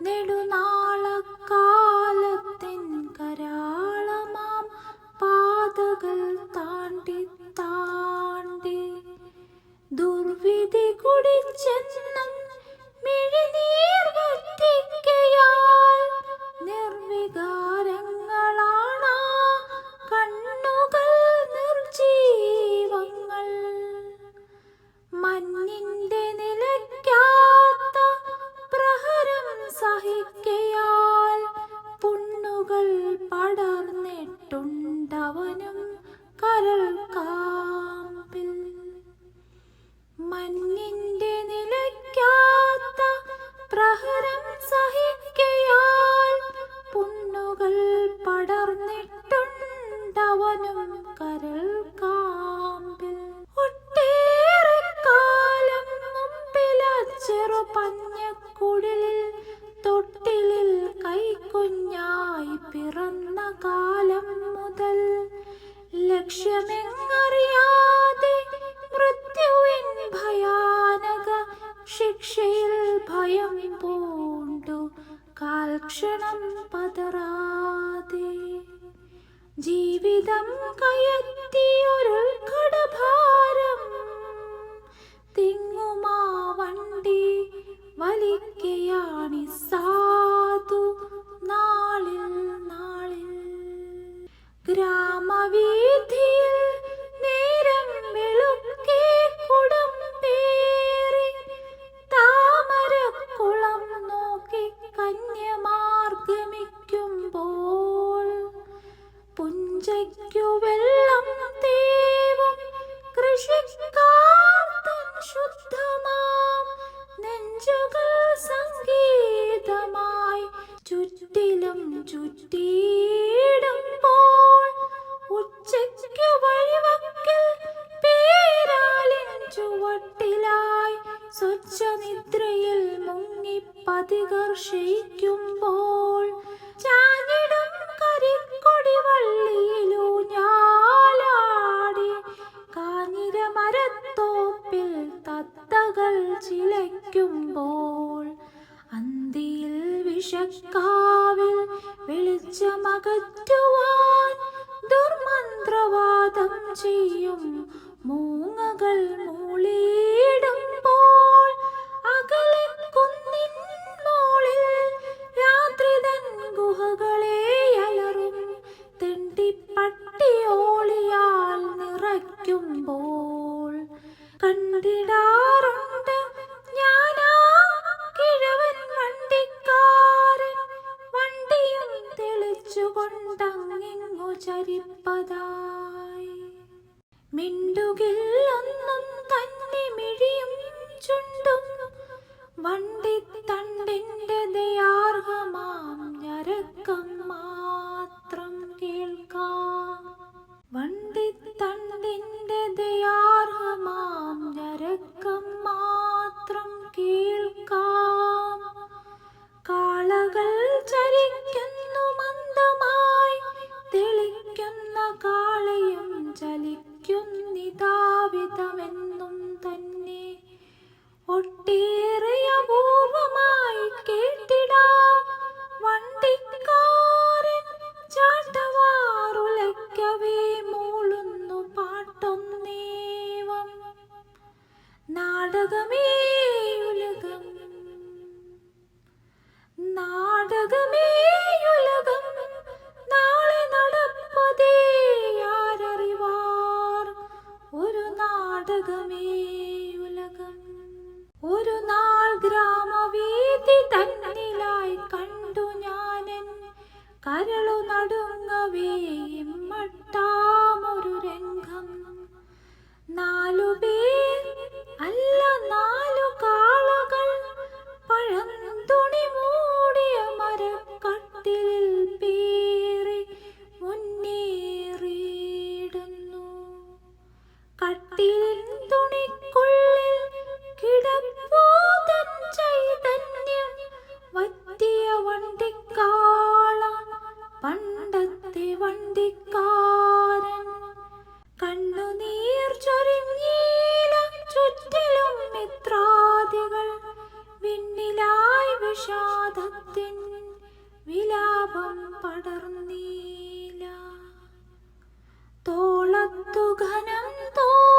ನೆಡು gave ലക്ഷ്യമെങ്ങറിയാതെ മൃത്യുവിൻ ഭയാനക ശിക്ഷയിൽ ഭയം പൂണ്ടു. കാൽക്ഷണം പതറാതെ ജീവിതം കയറ്റിയൊരു കടഭാരം. തിങ്ങുമാ വണ്ടി വലിക്കയാണി സാധു പതികർഷിക്കുമ്പോൾ ചാഞ്ഞിടും കരിക്കൊടി വള്ളിയിലൂഞ്ഞാലാടി കാഞ്ഞിരമരത്തോപ്പിൽ തത്തകൾ ചിലയ്ക്കുമ്പോൾ അന്തിയിൽ വിഷക്കാവിൽ വെളിച്ചമകറ്റുവാൻ ദുർമന്ത്രവാദം ചെയ്യും. മൂങ്ങകൾ മൂളിയിടുമ്പോൾ മിണ്ടുകില്ലൊന്നും തന്നെ മിഴിയും ചുണ്ടും. വണ്ടിത്തണ്ടിന്റെ ദയാർഹമാം ഞരക്കം മാത്രം കേൾക്കാം. ഉലകമേ ഉലകം. ഒരു നാൾ ഗ്രാമവീതി തന്നിലായി കണ്ടു ഞാനൻ. കരളു നടുങ്ങവേ മട്ടാമൊരു ഭക്തൻ വിലാപം പടർന്നീല. തോളത്തു ഘനം തോ